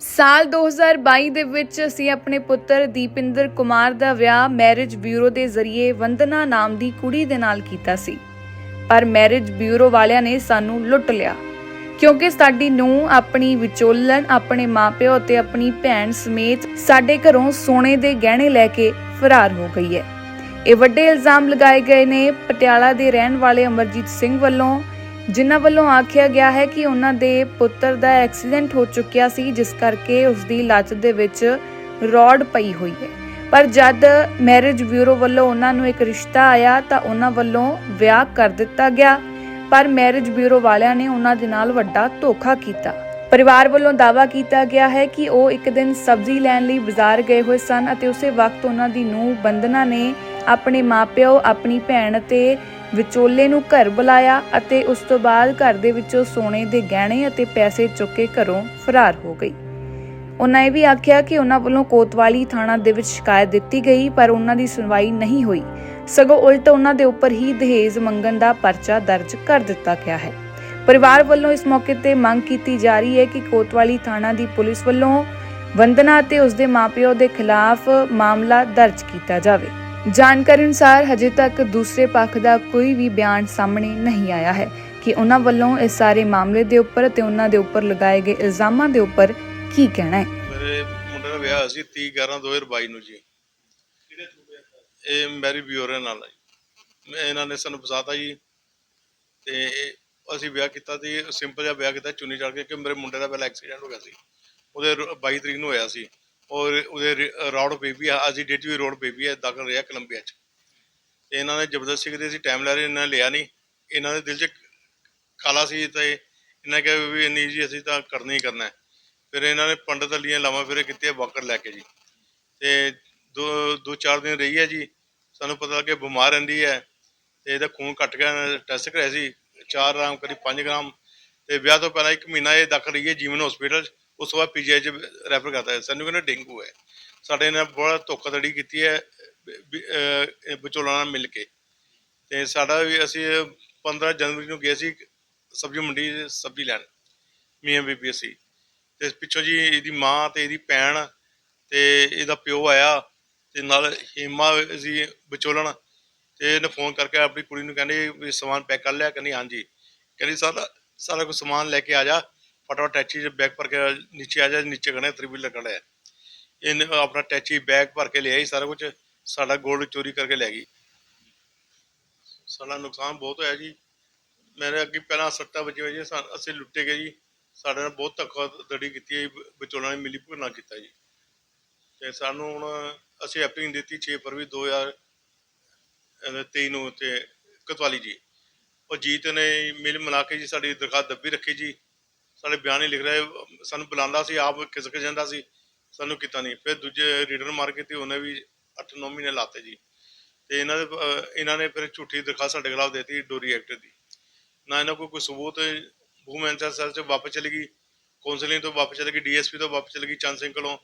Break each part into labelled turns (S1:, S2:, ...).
S1: ਸਾਲ 2022 ਦੇ ਵਿੱਚ ਅਸੀਂ ਆਪਣੇ ਪੁੱਤਰ ਦੀਪਿੰਦਰ ਕੁਮਾਰ ਦਾ ਵਿਆਹ ਮੈਰਿਜ ਬਿਊਰੋ ਦੇ ਜ਼ਰੀਏ ਵੰਦਨਾ ਨਾਮ ਦੀ ਕੁੜੀ ਦੇ ਨਾਲ ਕੀਤਾ ਸੀ। ਪਰ ਮੈਰਿਜ ਬਿਊਰੋ ਵਾਲਿਆਂ ਨੇ ਸਾਨੂੰ ਲੁੱਟ ਲਿਆ। ਕਿਉਂਕਿ ਸਾਡੀ ਨੂੰ ਆਪਣੀ ਵਿਚੋਲਨ ਆਪਣੇ ਮਾਪਿਓ ਅਤੇ ਆਪਣੀ ਭੈਣ ਸਮੇਤ ਸਾਡੇ ਘਰੋਂ ਸੋਨੇ ਦੇ ਗਹਿਣੇ ਲੈ ਕੇ ਫਰਾਰ ਹੋ ਗਈ ਹੈ। ਇਹ ਵੱਡੇ ਇਲਜ਼ਾਮ ਲਗਾਏ ਗਏ ਨੇ। ਪਟਿਆਲਾ ਦੇ ਰਹਿਣ ਵਾਲੇ ਅਮਰਜੀਤ ਸਿੰਘ ਵੱਲੋਂ ਜਿਨ੍ਹਾਂ ਵੱਲੋਂ ਆਖਿਆ ਗਿਆ ਹੈ ਕਿ ਉਹਨਾਂ ਦੇ ਪੁੱਤਰ ਦਾ ਐਕਸੀਡੈਂਟ ਹੋ ਚੁੱਕਿਆ ਸੀ, ਜਿਸ ਕਰਕੇ ਉਸ ਦੀ ਲੱਤ ਦੇ ਵਿੱਚ ਰੋਡ ਪਈ ਹੋਈ ਹੈ। ਪਰ ਜਦ ਮੈਰਿਜ ਬਿਊਰੋ ਵੱਲੋਂ ਉਹਨਾਂ ਨੂੰ ਇੱਕ ਰਿਸ਼ਤਾ ਆਇਆ, ਤਾਂ ਉਹਨਾਂ ਵੱਲੋਂ ਵਿਆਹ ਕਰ ਦਿੱਤਾ ਗਿਆ। ਪਰ ਮੈਰਿਜ ਬਿਊਰੋ ਵਾਲਿਆਂ ਨੇ ਉਹਨਾਂ ਦੇ ਨਾਲ ਵੱਡਾ ਧੋਖਾ ਕੀਤਾ। ਪਰਿਵਾਰ ਵੱਲੋਂ ਦਾਅਵਾ ਕੀਤਾ ਗਿਆ ਹੈ ਕਿ ਉਹ ਇੱਕ ਦਿਨ ਸਬਜ਼ੀ ਲੈਣ ਲਈ ਬਾਜ਼ਾਰ ਗਏ ਹੋਏ ਸਨ ਅਤੇ ਉਸੇ ਵਕਤ ਉਹਨਾਂ ਦੀ ਨੂੰਹ ਬੰਦਨਾ ਨੇ ਆਪਣੇ ਮਾਪਿਓ, ਆਪਣੀ ਭੈਣ ਅਤੇ ਵਿਚੋਲੇ ਨੂੰ ਘਰ ਬੁਲਾਇਆ ਅਤੇ ਉਸ ਤੋਂ ਬਾਅਦ ਘਰ ਦੇ ਵਿੱਚੋਂ ਸੋਨੇ ਦੇ ਗਹਿਣੇ ਅਤੇ ਪੈਸੇ ਚੁੱਕ ਕੇ ਘਰੋਂ ਫਰਾਰ ਹੋ ਗਈ। ਉਹਨਾਂ ਇਹ ਵੀ ਆਖਿਆ ਕਿ ਉਹਨਾਂ ਵੱਲੋਂ ਕੋਤਵਾਲੀ ਥਾਣਾ ਦੇ ਵਿੱਚ ਸ਼ਿਕਾਇਤ ਦਿੱਤੀ ਗਈ, ਪਰ ਉਹਨਾਂ ਦੀ ਸੁਣਵਾਈ ਨਹੀਂ ਹੋਈ। ਸਗੋਂ ਉਲਟ ਉਹਨਾਂ ਦੇ ਉੱਪਰ ਹੀ ਦਹੇਜ ਮੰਗਣ ਦਾ ਪਰਚਾ ਦਰਜ ਕਰ ਦਿੱਤਾ ਗਿਆ ਹੈ। ਪਰਿਵਾਰ ਵੱਲੋਂ ਇਸ ਮੌਕੇ ਤੇ ਮੰਗ ਕੀਤੀ ਜਾ ਰਹੀ ਹੈ ਕਿ ਕੋਤਵਾਲੀ ਥਾਣਾ ਦੀ ਪੁਲਿਸ ਵੱਲੋਂ ਵੰਦਨਾ ਅਤੇ ਉਸਦੇ ਮਾਪਿਓ ਦੇ ਖਿਲਾਫ ਮਾਮਲਾ ਦਰਜ ਕੀਤਾ ਜਾਵੇ। ਜਾਣਕਾਰੀ ਅਨੁਸਾਰ ਹਜੇ ਤੱਕ ਦੂਸਰੇ ਪੱਖ ਦਾ ਕੋਈ ਵੀ ਬਿਆਨ ਸਾਹਮਣੇ ਨਹੀਂ ਆਇਆ ਹੈ ਕਿ ਉਹਨਾਂ ਵੱਲੋਂ ਇਸ ਸਾਰੇ ਮਾਮਲੇ ਦੇ ਉੱਪਰ ਅਤੇ ਉਹਨਾਂ ਦੇ ਉੱਪਰ ਲਗਾਏ ਗਏ ਇਲਜ਼ਾਮਾਂ ਦੇ ਉੱਪਰ ਕੀ ਕਹਿਣਾ ਹੈ?
S2: ਮੇਰੇ ਮੁੰਡੇ ਦਾ ਵਿਆਹ ਸੀ 30 11 2022 ਨੂੰ ਜੀ। ਇਹ ਮੈਰੀ ਬਿਊਰੋ ਨਾਲ ਆ ਇਹਨਾਂ ਨੇ ਸਾਨੂੰ ਫਸਾਤਾ ਜੀ ਤੇ ਅਸੀਂ ਵਿਆਹ ਕੀਤਾ ਸੀ ਸਿੰਪਲ ਜਿਹਾ ਵਿਆਹ ਕੀਤਾ ਚੁੰਨੀ ਚੜ ਕੇ ਕਿ ਮੇਰੇ ਮੁੰਡੇ ਦਾ ਪਹਿਲਾਂ ਐਕਸੀਡੈਂਟ ਹੋ ਗਿਆ ਸੀ। ਉਹਦੇ 22 ਤਰੀਕ ਨੂੰ ਹੋਇਆ ਸੀ। ਔਰ ਉਹਦੇ ਰੌਡ ਬੇਬੀ ਆ, ਅਸੀਂ ਡੇਟ ਵੀ ਰੋਡ ਬੇਬੀ ਹੈ ਦਾਖਲ ਰਿਹਾ ਕੋਲੰਬੀਆ ਚ। ਤੇ ਇਹਨਾਂ ਨੇ ਜ਼ਬਰਦਸਤੀ ਕੀਤੀ ਅਸੀਂ ਟਾਈਮ ਲੈ ਰਹੇ ਇਹਨਾਂ ਨੇ ਲਿਆ ਨਹੀਂ ਇਹਨਾਂ ਦੇ ਦਿਲ 'ਚ ਕਾਲਾ ਸੀ ਤੇ ਇਹਨਾਂ ਕਿਹਾ ਵੀ ਨਹੀਂ ਜੀ ਅਸੀਂ ਤਾਂ ਕਰਨਾ ਹੀ ਕਰਨਾ। ਫਿਰ ਇਹਨਾਂ ਨੇ ਪੰਡਤ ਅਲੀਆਂ ਲਾਵਾਂ ਫਿਰੇ ਕੀਤੇ ਵਾਕਰ ਲੈ ਕੇ ਜੀ। ਤੇ ਦੋ ਦੋ, ਚਾਰ ਦਿਨ ਰਹੀ ਹੈ ਜੀ, ਸਾਨੂੰ ਪਤਾ ਲੱਗਿਆ ਬਿਮਾਰ ਰਹਿੰਦੀ ਹੈ। ਤੇ ਇਹਦਾ ਖੂਨ ਘਟ ਗਿਆ, ਟੈਸਟ ਕਰਾਇਆ ਸੀ 4 ਗ੍ਰਾਮ ਕਰੀ 5 ਗ੍ਰਾਮ। ਤੇ ਵਿਆਹ ਤੋਂ ਪਹਿਲਾਂ ਇੱਕ ਮਹੀਨਾ ਇਹ ਦਾਖਲ ਰਹੀ ਹੈ ਜੀਵਨ ਹਸਪੀਟਲ ਉਸ ਤੋਂ ਬਾਅਦ ਪੀਜੀਆਈ ਚ ਰੈਫਰ ਕਰਤਾ ਹੈ ਸਾਨੂੰ ਕਹਿੰਦੇ ਡੇਂਗੂ ਹੈ। ਸਾਡੇ ਨਾਲ ਬੜਾ ਧੋਖਾਧੜੀ ਕੀਤੀ ਹੈ ਵਿਚੋਲਾ ਨਾਲ ਮਿਲ ਕੇ। ਤੇ ਸਾਡਾ ਵੀ ਅਸੀਂ 15 ਜਨਵਰੀ ਨੂੰ ਗਏ ਸੀ ਸਬਜ਼ੀ ਮੰਡੀ ਸਬਜ਼ੀ ਲੈਣ, ਮੀਆਂ ਬੀਬੀ ਅਸੀਂ। ਤੇ ਪਿੱਛੋਂ ਜੀ ਇਹਦੀ ਮਾਂ ਤੇ ਇਹਦੀ ਭੈਣ ਤੇ ਇਹਦਾ ਪਿਓ ਆਇਆ ਤੇ ਨਾਲ ਹੀਮਾ ਸੀ ਵਿਚੋਲਣ ਤੇ ਇਹਨੇ ਫੋਨ ਕਰਕੇ ਆਪਣੀ ਕੁੜੀ ਨੂੰ ਕਹਿੰਦੇ ਵੀ ਸਮਾਨ ਪੈਕ ਕਰ ਲਿਆ। ਕਹਿੰਦੀ, ਹਾਂਜੀ। ਕਹਿੰਦੀ, ਸਾਰਾ ਸਾਰਾ ਕੁਝ ਸਮਾਨ ਲੈ ਕੇ ਆ ਜਾ। ਫਟਾਫਟ ਟੈਚੀ 'ਚ ਬੈਗ ਭਰ ਕੇ ਨੀਚੇ ਆ ਜਾ ਨੀਚੇ ਖੜੇ ਥ੍ਰੀ ਵੀਲਰ ਖੜਾ ਹੈ ਇਹਨੇ ਆਪਣਾ ਟੈਚੀ ਬੈਗ ਭਰ ਕੇ ਲਿਆਈ ਸਾਰਾ ਕੁਝ ਸਾਡਾ ਗੋਲਡ ਚੋਰੀ ਕਰਕੇ ਲੈ ਗਈ ਸਾਡਾ ਨੁਕਸਾਨ ਬਹੁਤ ਹੋਇਆ ਜੀ ਮੇਰੇ ਅੱਗੇ ਪਹਿਲਾਂ ਸੱਟਾਂ ਵੱਜੀਆਂ ਜੀ ਸਾ- ਅਸੀਂ ਲੁੱਟੇ ਗਏ ਜੀ ਸਾਡੇ ਨਾਲ ਬਹੁਤ ਧੱਕਾ ਦੜੀ ਕੀਤੀ ਹੈ ਜੀ, ਵਿਚੋਲਾਂ ਨੇ ਮਿਲੀ ਭੁਗਤਣਾ ਕੀਤਾ ਜੀ ਤੇ ਸਾਨੂੰ ਹੁਣ ਅਸੀਂ ਐਪਲਿੰਗ ਦਿੱਤੀ 6 ਫਰਵਰੀ 2023 ਨੂੰ ਤੇ ਕਤਵਾਲੀ ਜੀ ਉਹ ਜੀਤ ਨੇ ਮਿਲ ਮਿਲਾ ਕੇ ਜੀ ਸਾਡੀ ਦਰਖਾਸਤ ਦੱਬੀ ਰੱਖੀ ਜੀ ਸਾਡੇ ਬਿਆਨ ਹੀ ਲਿਖ ਰਹੇ, ਸਾਨੂੰ ਬੁਲਾਉਂਦਾ ਸੀ, ਆਪ ਖਿਸਕ ਜਾਂਦਾ ਸੀ, ਸਾਨੂੰ ਕੀਤਾ ਨਹੀਂ। ਫਿਰ ਦੂਜੇ ਰੀਡਰ ਮਾਰ ਕੇ ਤੇ ਉਹਨੇ ਵੀ 8-9 ਮਹੀਨੇ ਲਾਤੇ ਜੀ। ਤੇ ਇਹਨਾਂ ਦੇ, ਇਹਨਾਂ ਨੇ ਫਿਰ ਝੂਠੀ ਦਰਖਾਸਤ ਸਾਡੇ ਖਿਲਾਫ ਦੇਤੀ ਡੋਰੀ ਐਕਟ ਦੀ। ਨਾ ਇਹਨਾਂ ਕੋਲ ਕੋਈ ਸਬੂਤ, ਵੂਮਨ ਸੈਲ ਚ ਵਾਪਸ ਚਲੀ ਗਈ ਕਾਉਂਸਲਿੰਗ ਤੋਂ ਵਾਪਸ ਚਲੀ ਗਈ, ਡੀਐਸਪੀ ਤੋਂ ਵਾਪਸ ਚਲੀ ਗਈ, ਚੰਦ ਸਿੰਘ ਕੋਲੋਂ।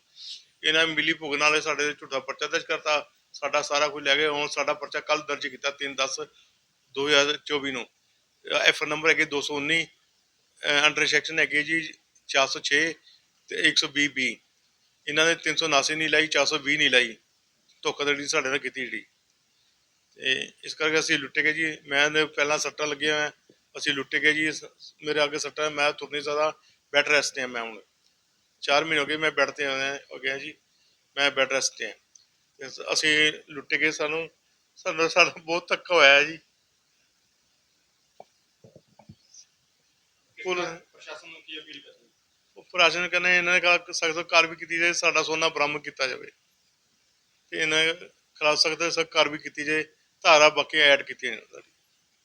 S2: ਇਹਨਾਂ ਨੇ ਮਿਲੀ ਭੁਗਣ ਵਾਲੇ ਸਾਡੇ ਤੇ ਝੂਠਾ ਪਰਚਾ ਦਰਜ ਕਰਤਾ। ਸਾਡਾ ਸਾਰਾ ਕੁਝ ਲੈ ਗਏ ਹੁਣ ਸਾਡਾ ਪਰਚਾ ਕੱਲ ਦਰਜ ਕੀਤਾ 3 10 2024 ਨੂੰ। ਐਫ ਨੰਬਰ ਹੈਗੇ 219 ਅੰਡਰ ਸੈਕਸ਼ਨ ਹੈਗੇ ਜੀ 406 ਤੇ 120 ਬੀ ਇਹਨਾਂ ਨੇ 379 ਨਹੀਂ ਲਾਈ 420 ਨਹੀਂ ਲਾਈ। ਧੋਖਾਧੜੀ ਸਾਡੇ ਨਾਲ ਕੀਤੀ ਜਿਹੜੀ। ਤੇ ਇਸ ਕਰਕੇ ਅਸੀਂ ਲੁੱਟੇ ਗਏ ਜੀ, ਮੈਂ ਪਹਿਲਾਂ ਸੱਟਾਂ ਲੱਗੀਆਂ ਹੋਇਆ ਅਸੀਂ ਲੁੱਟੇ ਗਏ ਜੀ ਮੇਰੇ ਅੱਗੇ ਸੱਟਾਂ, ਮੈਂ ਤੁਰ ਨਹੀਂ ਸਕਦਾ ਬੈੱਡ ਰੈਸਟ ਤੇ ਮੈਂ ਹੁਣ। 4 ਮਹੀਨੇ ਹੋ ਗਏ ਮੈਂ ਬੈੱਡ ਤੇ ਆਇਆ, ਹੋ ਗਿਆ ਜੀ, ਮੈਂ ਬੈੱਡ ਰੈਸਟ ਤੇ ਹਾਂ ਤੇ ਅਸੀਂ ਲੁੱਟੇ ਗਏ ਸਾਨੂੰ ਸਾਨੂੰ, ਸਾਡਾ ਬਹੁਤ ਧੱਕਾ ਹੋਇਆ ਜੀ। ਪੁਲਿਸ
S3: ਪ੍ਰਸ਼ਾਸਨ ਨੂੰ ਕੀ ਅਪੀਲ ਕਰਦੇ
S2: ਉਹ ਪ੍ਰਸ਼ਾਸਨ ਕਹਿੰਦੇ ਇਹਨਾਂ ਨੇ ਕਹਾ ਸਖਤ ਕਾਰਵਾਈ ਕੀਤੀ ਜਾਏ ਸਾਡਾ ਸੋਨਾ ਬਰਾਮਦ ਕੀਤਾ ਜਾਵੇ। ਤੇ ਇਹਨਾਂ ਖਿਲਾਫ ਸਖਤ ਸਖਤ ਕਾਰਵਾਈ ਕੀਤੀ ਜਾਏ ਧਾਰਾ ਬਾਕੀ ਐਡ ਕੀਤੀਆਂ ਜਾਣ।